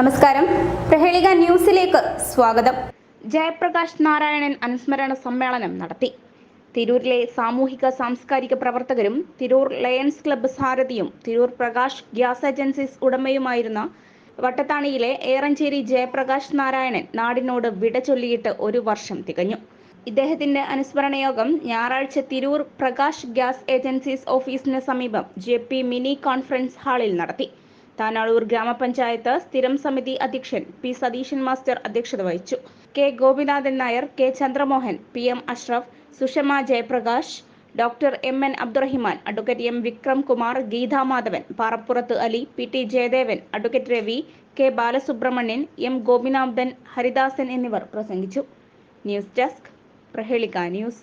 നമസ്കാരം. പ്രഹേളിക ന്യൂസിലേക്ക് സ്വാഗതം. ജയപ്രകാശ് നാരായണൻ അനുസ്മരണ സമ്മേളനം നടത്തി. തിരൂരിലെ സാമൂഹിക സാംസ്കാരിക പ്രവർത്തകരും തിരൂർ ലയൺസ് ക്ലബ്ബ് സാരഥിയും തിരൂർ പ്രകാശ് ഗ്യാസ് ഏജൻസീസ് ഉടമയുമായിരുന്ന വട്ടത്താണിയിലെ ഏറഞ്ചേരി ജയപ്രകാശ് നാരായണൻ നാടിനോട് വിട ചൊല്ലിയിട്ട് ഒരു വർഷം തികഞ്ഞു. ഇദ്ദേഹത്തിന്റെ അനുസ്മരണ യോഗം ഞായറാഴ്ച തിരൂർ പ്രകാശ് ഗ്യാസ് ഏജൻസീസ് ഓഫീസിന് സമീപം ജെ പി മിനി കോൺഫറൻസ് ഹാളിൽ നടത്തി. താനാളൂർ ഗ്രാമപഞ്ചായത്ത് സ്ഥിരം സമിതി അധ്യക്ഷൻ പി സതീശൻ മാസ്റ്റർ അധ്യക്ഷത വഹിച്ചു. K Gopinathan Nair K Chandramohan P M Ashraf Sushama Jayaprakash doctor M N Abdurahiman advocate M Vikram Kumar Geetha Madhavan Parappurath Ali P T Jayadevan advocate Ravi K Balasubramanian M Gopinathan Haridasan എന്നിവർ പ്രസംഗിച്ചു. News desk Prahelika news.